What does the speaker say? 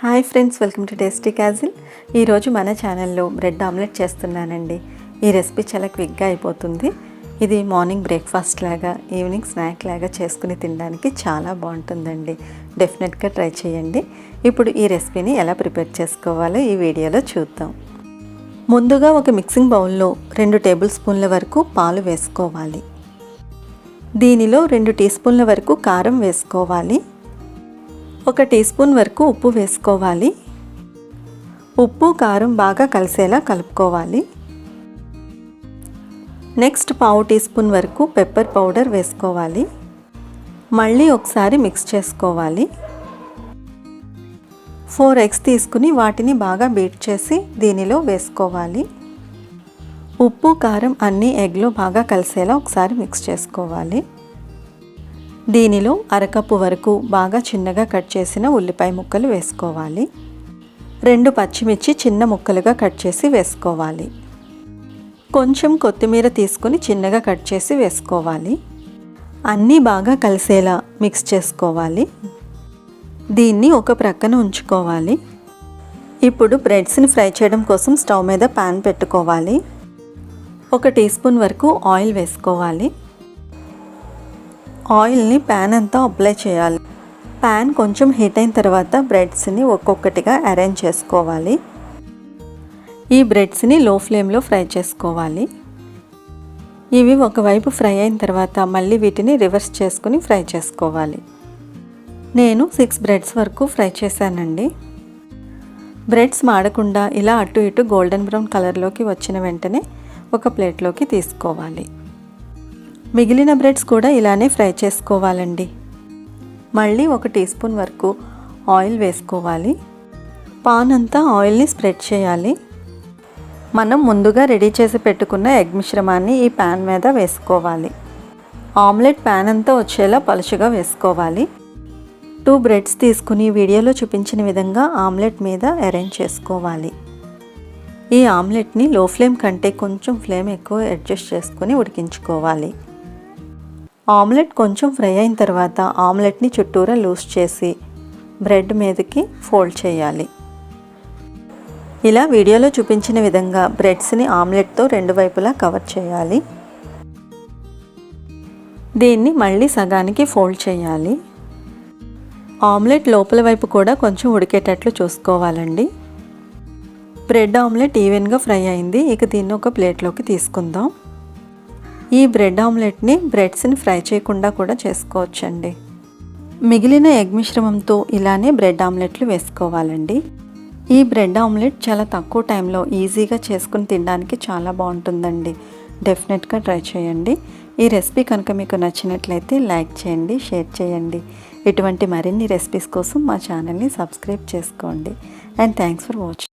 Hi friends welcome to tasty castle. ఈరోజు మన ఛానల్లో బ్రెడ్ ఆమ్లెట్ చేస్తున్నానండి. ఈ రెసిపీ చాలా క్విక్గా అయిపోతుంది. ఇది మార్నింగ్ బ్రేక్ఫాస్ట్ లాగా ఈవినింగ్ స్నాక్ లాగా చేసుకుని తినడానికి చాలా బాగుంటుందండి. డెఫినెట్గా ట్రై చేయండి. ఇప్పుడు ఈ రెసిపీని ఎలా ప్రిపేర్ చేసుకోవాలో ఈ వీడియోలో చూద్దాం. ముందుగా ఒక మిక్సింగ్ బౌల్లో రెండు టేబుల్ స్పూన్ల వరకు పాలు వేసుకోవాలి. దీనిలో రెండు టీ స్పూన్ల వరకు కారం వేసుకోవాలి. ఒక టీ స్పూన్ వరకు ఉప్పు వేసుకోవాలి. ఉప్పు కారం బాగా కలిసేలా కలుపుకోవాలి. నెక్స్ట్ పావు టీ స్పూన్ వరకు పెప్పర్ పౌడర్ వేసుకోవాలి. మళ్ళీ ఒకసారి మిక్స్ చేసుకోవాలి. ఫోర్ ఎగ్స్ తీసుకుని వాటిని బాగా బీట్ చేసి దీనిలో వేసుకోవాలి. ఉప్పు కారం అన్నీ ఎగ్లో బాగా కలిసేలా ఒకసారి మిక్స్ చేసుకోవాలి. దీనిలో అరకప్పు వరకు బాగా చిన్నగా కట్ చేసిన ఉల్లిపాయ ముక్కలు వేసుకోవాలి. రెండు పచ్చిమిర్చి చిన్న ముక్కలుగా కట్ చేసి వేసుకోవాలి. కొంచెం కొత్తిమీర తీసుకొని చిన్నగా కట్ చేసి వేసుకోవాలి. అన్నీ బాగా కలిసేలా మిక్స్ చేసుకోవాలి. దీన్ని ఒక ప్రక్కన ఉంచుకోవాలి. ఇప్పుడు బ్రెడ్స్ని ఫ్రై చేయడం కోసం స్టవ్ మీద పాన్ పెట్టుకోవాలి. ఒక టీ స్పూన్ వరకు ఆయిల్ వేసుకోవాలి. ఆయిల్ని ప్యాన్ అంతా అప్లై చేయాలి. ప్యాన్ కొంచెం హీట్ అయిన తర్వాత బ్రెడ్స్ని ఒక్కొక్కటిగా అరేంజ్ చేసుకోవాలి. ఈ బ్రెడ్స్ని లో ఫ్లేమ్లో ఫ్రై చేసుకోవాలి. ఇవి ఒకవైపు ఫ్రై అయిన తర్వాత మళ్ళీ వీటిని రివర్స్ చేసుకుని ఫ్రై చేసుకోవాలి. నేను సిక్స్ బ్రెడ్స్ వరకు ఫ్రై చేశానండి. బ్రెడ్స్ మాడకుండా ఇలా అటు ఇటు గోల్డెన్ బ్రౌన్ కలర్లోకి వచ్చిన వెంటనే ఒక ప్లేట్లోకి తీసుకోవాలి. మిగిలిన బ్రెడ్స్ కూడా ఇలానే ఫ్రై చేసుకోవాలండి. మళ్ళీ ఒక టీ స్పూన్ వరకు ఆయిల్ వేసుకోవాలి. పాన్ అంతా ఆయిల్ని స్ప్రెడ్ చేయాలి. మనం ముందుగా రెడీ చేసి పెట్టుకున్న ఎగ్ మిశ్రమాన్ని ఈ ప్యాన్ మీద వేసుకోవాలి. ఆమ్లెట్ ప్యాన్ అంతా వచ్చేలా పలుచగా వేసుకోవాలి. టూ బ్రెడ్స్ తీసుకుని వీడియోలో చూపించిన విధంగా ఆమ్లెట్ మీద అరేంజ్ చేసుకోవాలి. ఈ ఆమ్లెట్ని లో ఫ్లేమ్ కంటే కొంచెం ఫ్లేమ్ ఎక్కువ అడ్జస్ట్ చేసుకొని ఉడికించుకోవాలి. ఆమ్లెట్ కొంచెం ఫ్రై అయిన తర్వాత ఆమ్లెట్ని చుట్టూరా లూజ్ చేసి బ్రెడ్ మీదకి ఫోల్డ్ చేయాలి. ఇలా వీడియోలో చూపించిన విధంగా బ్రెడ్స్ని ఆమ్లెట్తో రెండు వైపులా కవర్ చేయాలి. దీన్ని మళ్ళీ సగానికి ఫోల్డ్ చేయాలి. ఆమ్లెట్ లోపల వైపు కూడా కొంచెం ఉడికేటట్లు చూసుకోవాలండి. బ్రెడ్ ఆమ్లెట్ ఈవెన్గా ఫ్రై అయింది. ఇక దీన్ని ఒక ప్లేట్లోకి తీసుకుందాం. ఈ బ్రెడ్ ఆమ్లెట్ని బ్రెడ్స్ని ఫ్రై చేయకుండా కూడా చేసుకోవచ్చండి. మిగిలిన ఎగ్ మిశ్రమంతో ఇలానే బ్రెడ్ ఆమ్లెట్లు వేసుకోవాలండి. ఈ బ్రెడ్ ఆమ్లెట్ చాలా తక్కువ టైంలో ఈజీగా చేసుకుని తినడానికి చాలా బాగుంటుందండి. డెఫినెట్గా ట్రై చేయండి. ఈ రెసిపీ కనుక మీకు నచ్చినట్లయితే లైక్ చేయండి షేర్ చేయండి. ఇటువంటి మరిన్ని రెసిపీస్ కోసం మా ఛానల్ని సబ్స్క్రైబ్ చేసుకోండి. And thanks for watching